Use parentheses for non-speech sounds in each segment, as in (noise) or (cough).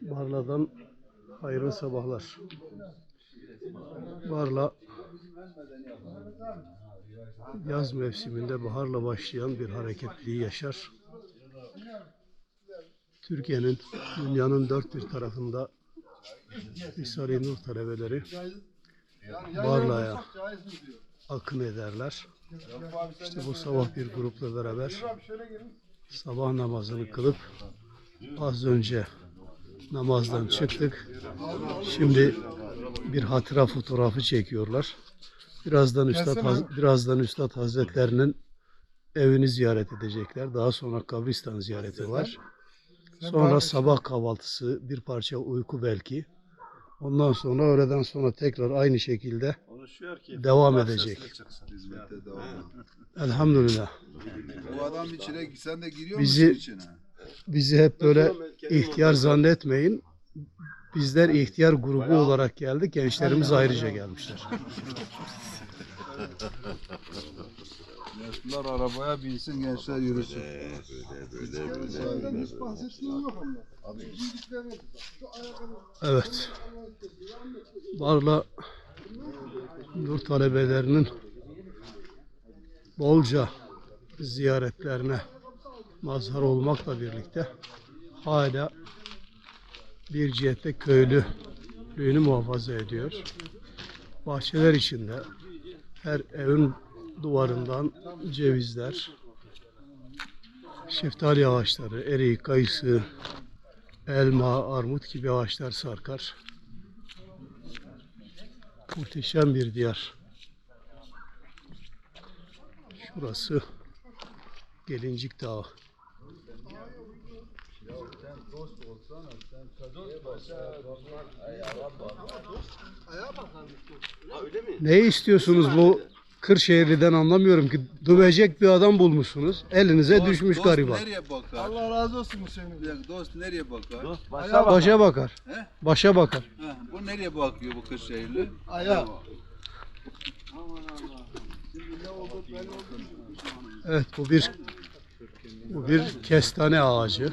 Barla'dan hayırlı sabahlar. Barla yaz mevsiminde baharla başlayan bir hareketliliği yaşar. Türkiye'nin, dünyanın dört bir tarafında Risale-i Nur talebeleri Barla'ya akın ederler. İşte bu sabah bir grupla beraber sabah namazını kılıp az önce namazdan çıktık. Şimdi bir hatıra fotoğrafı çekiyorlar. Birazdan Üstad Haz- birazdan Üstad Hazretlerinin evini ziyaret edecekler. Daha sonra kabristan ziyareti var. Sonra sabah kahvaltısı, bir parça uyku belki. Ondan sonra öğleden sonra tekrar aynı şekilde devam edecek. Hizmette devam et. Elhamdülillah. Bu adam içine sen de giriyor Bizi- musun içine? Bizi hep böyle ihtiyar zannetmeyin. Bizler ihtiyar grubu olarak geldik. Gençlerimiz ayrıca gelmişler. Yaşlılar arabaya binsin gençler yürüsün. Evet. Barla Nur talebelerinin bolca ziyaretlerine mazhar olmakla birlikte hala bir cihette köylülüğünü muhafaza ediyor. Bahçeler içinde her evin duvarından cevizler, şeftali ağaçları, erik, kayısı, elma, armut gibi ağaçlar sarkar. Muhteşem bir diyar. Şurası Gelincik Dağı. Ne istiyorsunuz bu Kırşehirli'den anlamıyorum ki dövecek bir adam bulmuşsunuz. Elinize Dost- düşmüş dost gariban. nereye bakar? Allah razı olsun Hüseyin. Bir dakika, dost nereye bakar? Başa bakar. He? Başa bakar. Ha, bu nereye bakıyor bu Kırşehirli? Aya. Evet bu bir bu bir kestane ağacı.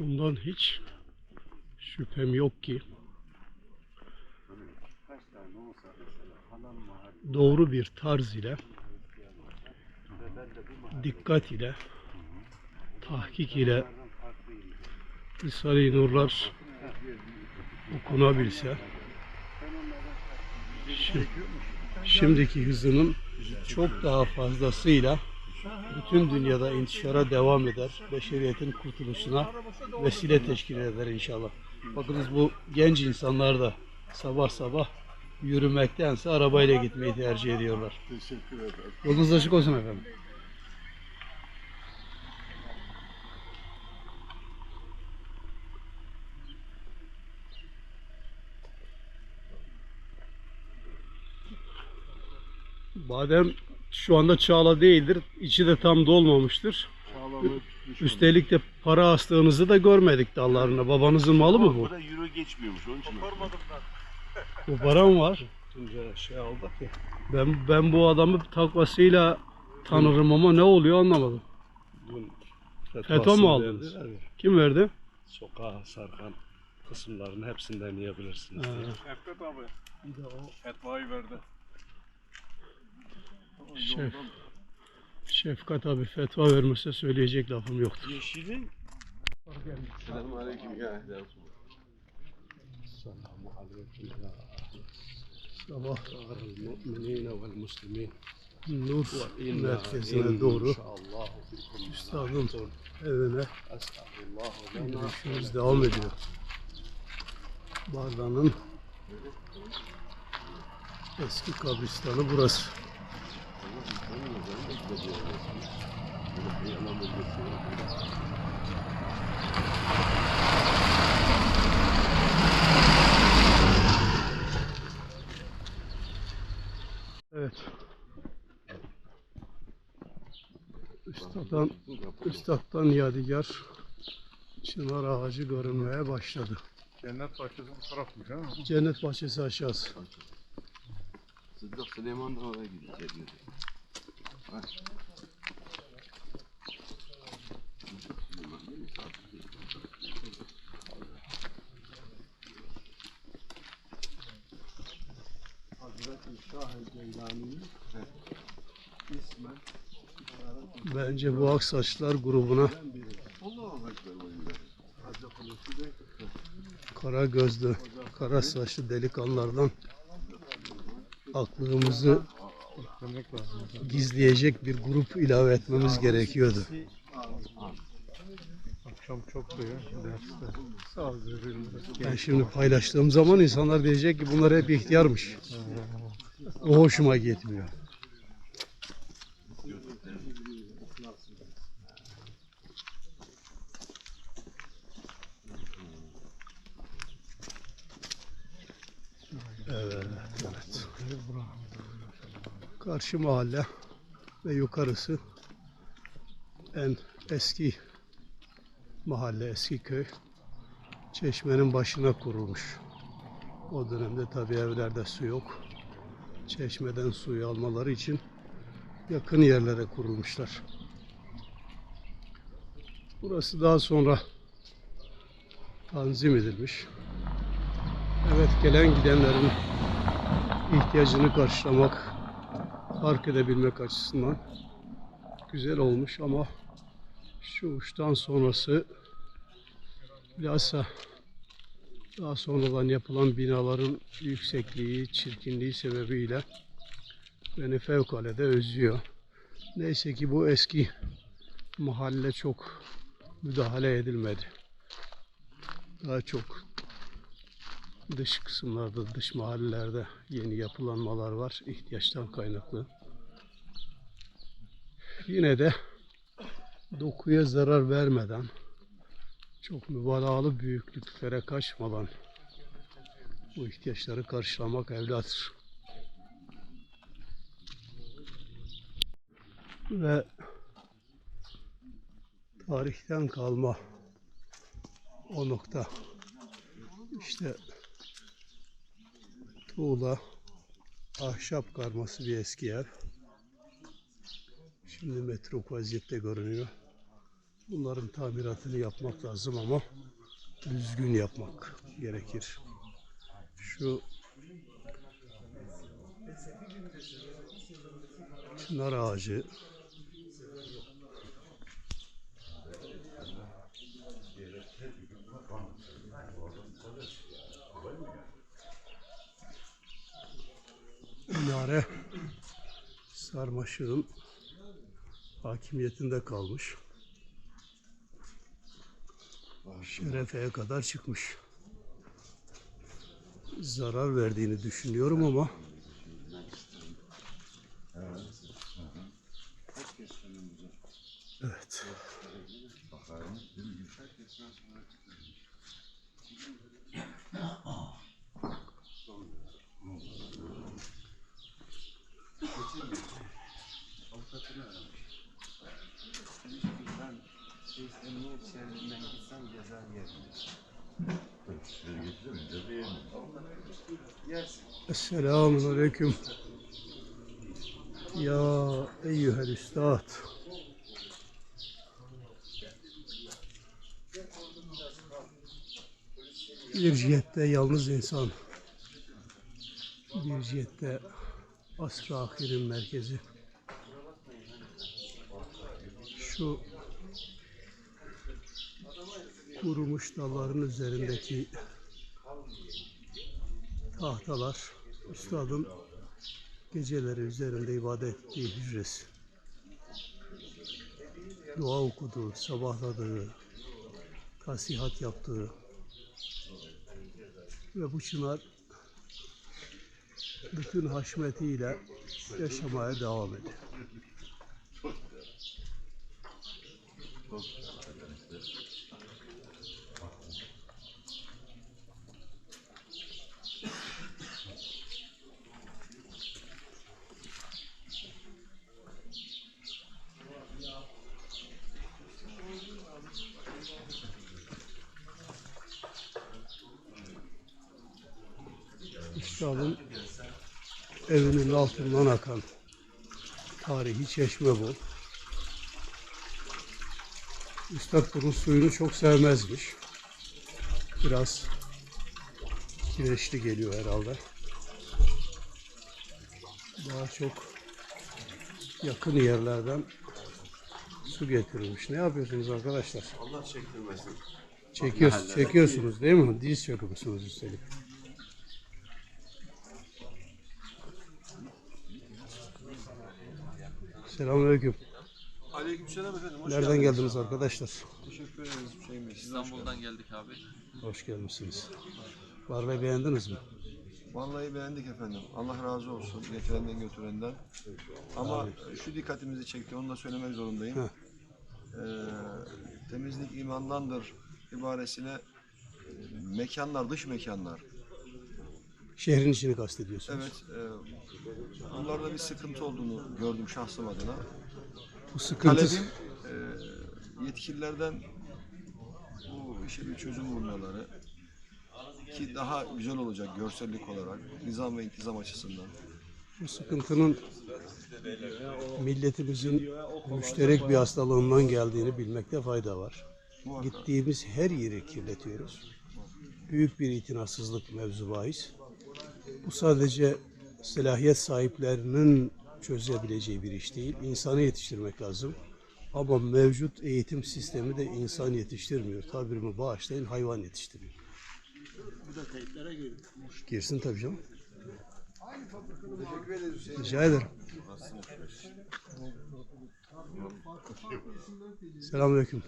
Şundan hiç şüphem yok ki. Doğru bir tarz ile dikkat ile tahkik ile Risale-i Nurlar okunabilse şi- şimdiki hızının çok daha fazlasıyla bütün dünyada intişara devam eder. Beşeriyetin kurtuluşuna vesile teşkil eder inşallah. Bakınız bu genç insanlar da sabah sabah yürümektense arabayla gitmeyi tercih ediyorlar. Teşekkür ederim. Yolunuz açık olsun efendim. Badem şu anda çağla değildir. İçi de tam dolmamıştır. Sağlamı Üstelik de para astığınızı da görmedik dallarına. Babanızın malı mı bu? Burada euro geçmiyormuş onun için. Bu para mı var? Tuncay'a şey aldık ya. Ben ben bu adamı takvasıyla tanırım ama ne oluyor anlamadım. Dün FETÖ mü aldınız? verdiler ya, Kim verdi? Sokağa sarkan kısımların hepsinden yiyebilirsiniz. Diye. Şefkat abi. Bir de o fetvayı verdi. Şef, Şefkat abi fetva vermese söyleyecek lafım yoktur. Yeşilin Selamun aleyküm ya. Selamun aleyküm ya. Sabah Müminine vel muslimin. Nur merkezine doğru üstadın evine yürüyüşümüz devam ediyor. Barla'nın eski kabristanı burası. Evet. Üstad'dan, Üstad'dan yadigar çınar ağacı görünmeye başladı. Cennet bahçesi bu tarafmış ha. Cennet bahçesi aşağısı. Sıddık Süleyman da oraya gidecek. Bence bu Aksaçlar grubuna kara gözlü, kara saçlı delikanlılardan aklımızı gizleyecek bir grup ilave etmemiz gerekiyordu. Akşam çok. Derste. Ben şimdi paylaştığım zaman insanlar diyecek ki bunlar hep ihtiyarmış. O hoşuma gitmiyor. Evet, evet. Karşı mahalle ve yukarısı en eski mahalle, eski köy. Çeşmenin başına kurulmuş. O dönemde tabi evlerde su yok. Çeşmeden suyu almaları için yakın yerlere kurulmuşlar. Burası daha sonra tanzim edilmiş. Evet gelen gidenlerin ihtiyacını karşılamak, fark edebilmek açısından güzel olmuş ama şu uçtan sonrası bilhassa daha sonradan yapılan binaların yüksekliği, çirkinliği sebebiyle beni fevkalade özlüyor. Neyse ki bu eski mahalle çok müdahale edilmedi. Daha çok dış kısımlarda, dış mahallelerde yeni yapılanmalar var ihtiyaçtan kaynaklı. Yine de dokuya zarar vermeden çok mübalağalı büyüklüklere kaçmadan bu ihtiyaçları karşılamak evladır. Ve tarihten kalma o nokta işte tuğla ahşap karması bir eski ev. Şimdi metruk vaziyette görünüyor. Bunların tamiratını yapmak lazım ama düzgün yapmak gerekir. Şu çınar ağacı minare sarmaşığın hakimiyetinde kalmış. Şerefe'ye kadar çıkmış. Zarar verdiğini düşünüyorum ama Evet. Esselamun Aleyküm. Ya eyyühel üstad. Bir cihette yalnız insan. Bir cihette asr-ı ahirin merkezi. Şu kurumuş dalların üzerindeki tahtalar üstadın geceleri üzerinde ibadet ettiği hücresi. Dua okuduğu, sabahladığı, tasihat yaptığı ve bu çınar bütün haşmetiyle yaşamaya devam ediyor. Üstadın evinin altından akan tarihi çeşme bu. Üstad bunun suyunu çok sevmezmiş. Biraz kireçli geliyor herhalde. Daha çok yakın yerlerden su getirilmiş. Ne yapıyorsunuz arkadaşlar? Allah çektirmesin. Çekiyorsunuz, çekiyorsunuz değil mi? Diz çöküyorsunuz üstelik. Selamünaleyküm. Aleykümselam efendim. Hoş Nereden geldiniz arkadaşlar? Teşekkür ederiz Hüseyin Bey. İstanbul'dan geldik abi. Hoş gelmişsiniz. Varlayı beğendiniz mi? Vallahi beğendik efendim. Allah razı olsun getirenden götürenden. Ama şu dikkatimizi çekti, onu da söylemek zorundayım. Heh. Ee, temizlik imandandır ibaresine e, mekanlar, dış mekanlar. Şehrin içini kastediyorsunuz. Evet, e, bunlarda bir sıkıntı olduğunu gördüm şahsım adına. Bu sıkıntı Talebim e, yetkililerden bu işe bir çözüm bulmaları ki daha güzel olacak görsellik olarak, nizam ve intizam açısından. bu sıkıntının milletimizin müşterek bir hastalığından geldiğini bilmekte fayda var. Muhakkak. Gittiğimiz her yeri kirletiyoruz. Büyük bir itinasızlık mevzu bahis. Bu sadece selahiyet sahiplerinin çözebileceği bir iş değil. İnsanı yetiştirmek lazım. Ama mevcut eğitim sistemi de insan yetiştirmiyor. Tabirimi bağışlayın hayvan yetiştiriyor. Girsin tabii canım. Rica ederim. Selamünaleyküm.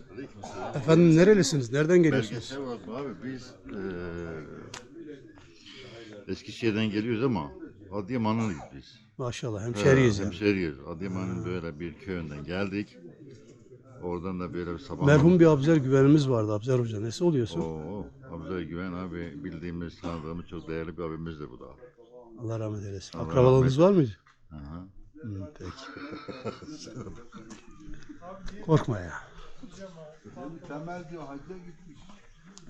Efendim nerelisiniz? Nereden geliyorsunuz? Belgesel var mı abi biz eee Eskişehir'den geliyoruz ama Adıyaman'ın biz. Maşallah hemşeriyiz yani. Hemşeriyiz. Adıyaman'ın böyle bir köyünden geldik. Oradan da böyle bir sabah... Merhum bir Abzer güvenimiz vardı Abzer Hoca. Nesi oluyorsun? Oo, Hamza Güven abi bildiğimiz, tanıdığımız çok değerli bir abimizdir bu da. Allah rahmet eylesin. Allah Akrabalarınız var mıydı? Aha. Hı, peki. (laughs) Korkma ya. Temel diyor hacca gitmiş.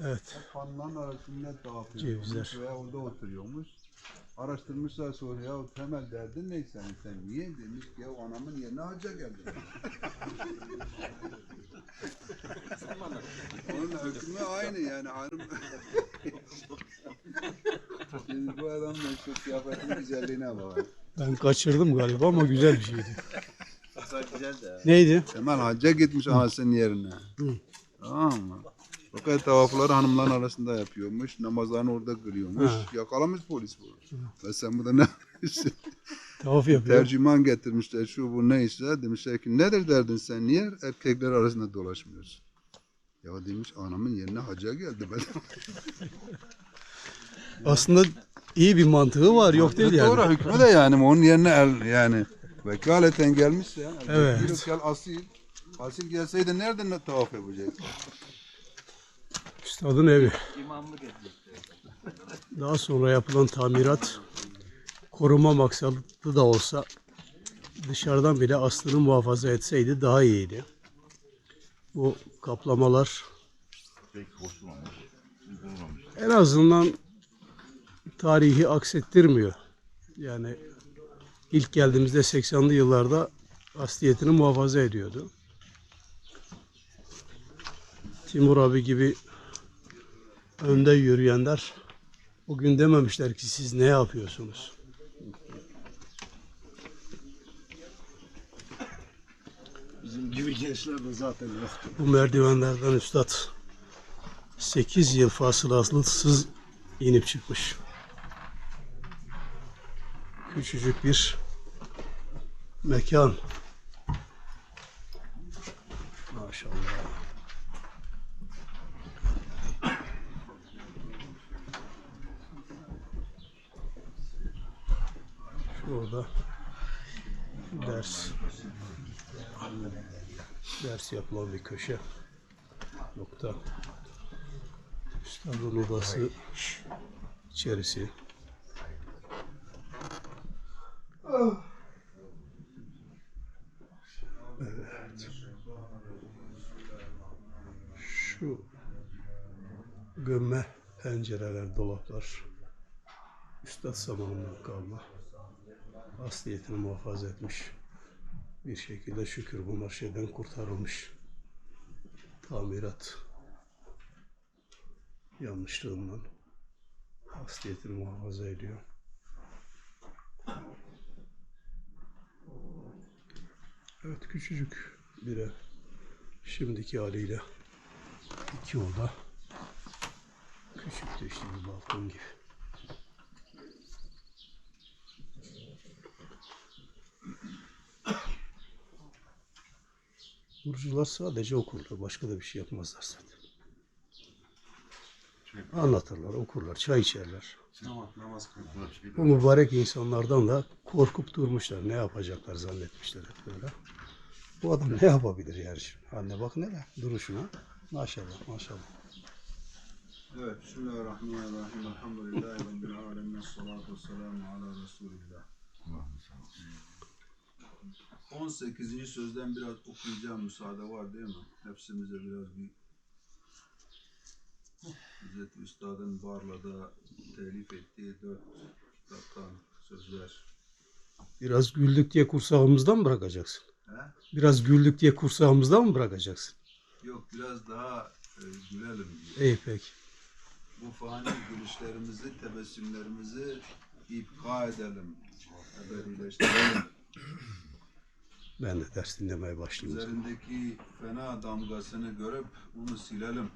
Evet. Fanların arasında Cevizler. ediyormuş veya orada oturuyormuş. Araştırmışlar sonra ya temel derdin ne senin sen niye demiş ki ya anamın yerine hacca geldim. (laughs) Onun hükmü aynı yani hanım. Şimdi bu adam da şu kıyafetin güzelliğine bak. Ben kaçırdım galiba ama güzel bir şeydi. Neydi? Temel hacca gitmiş anasının yerine. Tamam mı? Fakat tavafları hanımların arasında yapıyormuş. Namazlarını orada kılıyormuş. Ha. Yakalamış polis bunu. Ve sen burada ne yapıyorsun? Tavaf yapıyor. Tercüman getirmişler şu bu neyse. Demişler ki nedir derdin sen? Niye erkekler arasında dolaşmıyorsun? Ya demiş anamın yerine hacca geldi. Ben (laughs) Aslında iyi bir mantığı var. Yok değil yani. Doğru hükmü de yani onun yerine el, yani vekaleten gelmişse. Evet. Gel asil. Asil gelseydi nereden ne tavaf yapacak? Üstadın evi. Daha sonra yapılan tamirat koruma maksatlı da olsa dışarıdan bile aslını muhafaza etseydi daha iyiydi. Bu kaplamalar en azından tarihi aksettirmiyor. Yani ilk geldiğimizde 80'li yıllarda asliyetini muhafaza ediyordu. Timur abi gibi önde yürüyenler bugün dememişler ki siz ne yapıyorsunuz? Bizim gibi gençler de zaten yoktu. Bu merdivenlerden üstad 8 yıl fasılasız inip çıkmış. Küçücük bir mekan. Maşallah. Şurada ders ders yapılan bir köşe nokta. Üstadın odası içerisi. Evet. Şu gömme pencereler, dolaplar Üstad zamanından kalma. Asliyetini muhafaza etmiş. Bir şekilde şükür bunlar şeyden kurtarılmış. Tamirat yanlışlığından asliyetini muhafaza ediyor. Evet küçücük bir ev. Şimdiki haliyle iki oda. Küçük de işte bir balkon gibi. Burcular sadece okurlar. Başka da bir şey yapmazlar zaten. Anlatırlar, okurlar, çay içerler. Bu mübarek insanlardan da korkup durmuşlar. Ne yapacaklar zannetmişler hep böyle. Bu adam ne yapabilir yani şimdi? Anne bak ne duruşuna. Maşallah maşallah. Evet, Bismillahirrahmanirrahim. Elhamdülillahi Rabbil alemin. Salatu vesselamu ala Resulillah. 18. sözden biraz okuyacağım müsaade var değil mi? Hepsimize biraz bir Hazreti Üstad'ın Barla'da telif ettiği dört kitaptan sözler. Biraz güldük diye kursağımızdan mı bırakacaksın? He? Biraz güldük diye kursağımızdan mı bırakacaksın? Yok biraz daha e, gülelim diye. İyi peki. Bu fani gülüşlerimizi, tebessümlerimizi ipka edelim. Ebedileştirelim. Ben de ders dinlemeye başlayayım. Üzerindeki fena damgasını görüp onu silelim.